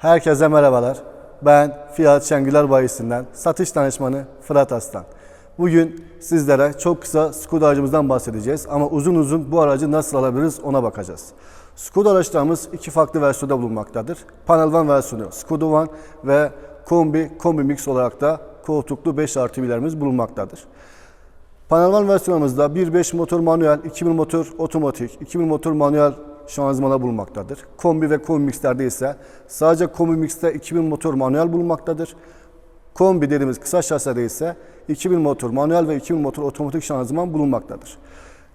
Herkese merhabalar. Ben Fiyat Şengüler Bayisi'nden satış danışmanı Fırat Aslan. Bugün sizlere çok kısa Skoda aracımızdan bahsedeceğiz ama uzun uzun bu aracı nasıl alabiliriz ona bakacağız. Skoda araçlarımız iki farklı versiyonda bulunmaktadır. Panel Van versiyonu Skoda One ve Kombi, Kombi Mix olarak da koltuklu 5 artı bulunmaktadır. Panel Van versiyonumuzda 1.5 motor manuel, 2000 motor otomatik, 2000 motor manuel şanzımana bulunmaktadır. Kombi ve Kombi Mix'lerde ise sadece Kombi Mix'te 2000 motor manuel bulunmaktadır. Kombi dediğimiz kısa şasede ise 2000 motor manuel ve 2000 motor otomatik şanzıman bulunmaktadır.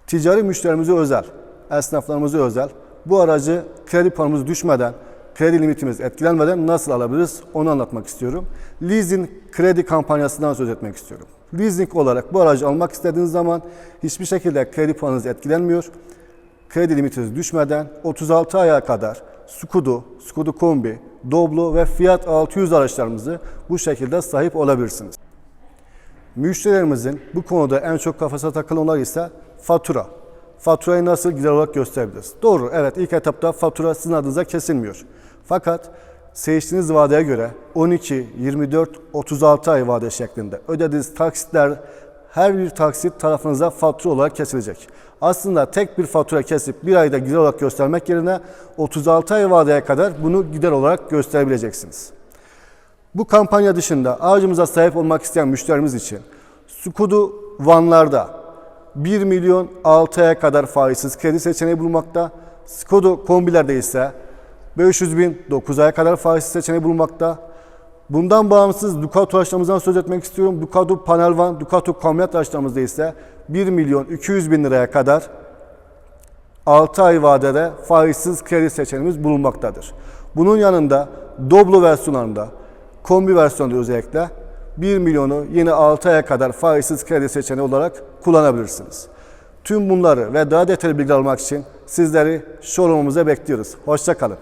Ticari müşterimize özel, esnaflarımıza özel bu aracı kredi paramız düşmeden, kredi limitimiz etkilenmeden nasıl alabiliriz onu anlatmak istiyorum. Leasing kredi kampanyasından söz etmek istiyorum. Leasing olarak bu aracı almak istediğiniz zaman hiçbir şekilde kredi paranız etkilenmiyor. Kredi limitiniz düşmeden 36 aya kadar Skudu, Skudu Kombi, Doblo ve Fiat 600 araçlarımızı bu şekilde sahip olabilirsiniz. Müşterilerimizin bu konuda en çok kafasına takılanlar ise fatura. Faturayı nasıl gider olarak gösterebiliriz? Doğru, evet ilk etapta fatura sizin adınıza kesilmiyor. Fakat seçtiğiniz vadeye göre 12, 24, 36 ay vade şeklinde ödediğiniz taksitler her bir taksit tarafınıza fatura olarak kesilecek. Aslında tek bir fatura kesip bir ayda gider olarak göstermek yerine 36 ay vadeye kadar bunu gider olarak gösterebileceksiniz. Bu kampanya dışında aracımıza sahip olmak isteyen müşterimiz için Skudu Van'larda 1 milyon 6 aya kadar faizsiz kredi seçeneği bulunmakta. Skoda kombilerde ise 500 bin 9 aya kadar faizsiz seçeneği bulunmakta. Bundan bağımsız Ducato araçlarımızdan söz etmek istiyorum. Ducato Panel Van, Ducato Kamyonet araçlarımızda ise 1 milyon 200 bin liraya kadar 6 ay vadede faizsiz kredi seçeneğimiz bulunmaktadır. Bunun yanında Doblo versiyonlarında, kombi versiyonunda özellikle 1 milyonu yine 6 aya kadar faizsiz kredi seçeneği olarak kullanabilirsiniz. Tüm bunları ve daha detaylı bilgi almak için sizleri showroomumuza bekliyoruz. Hoşçakalın.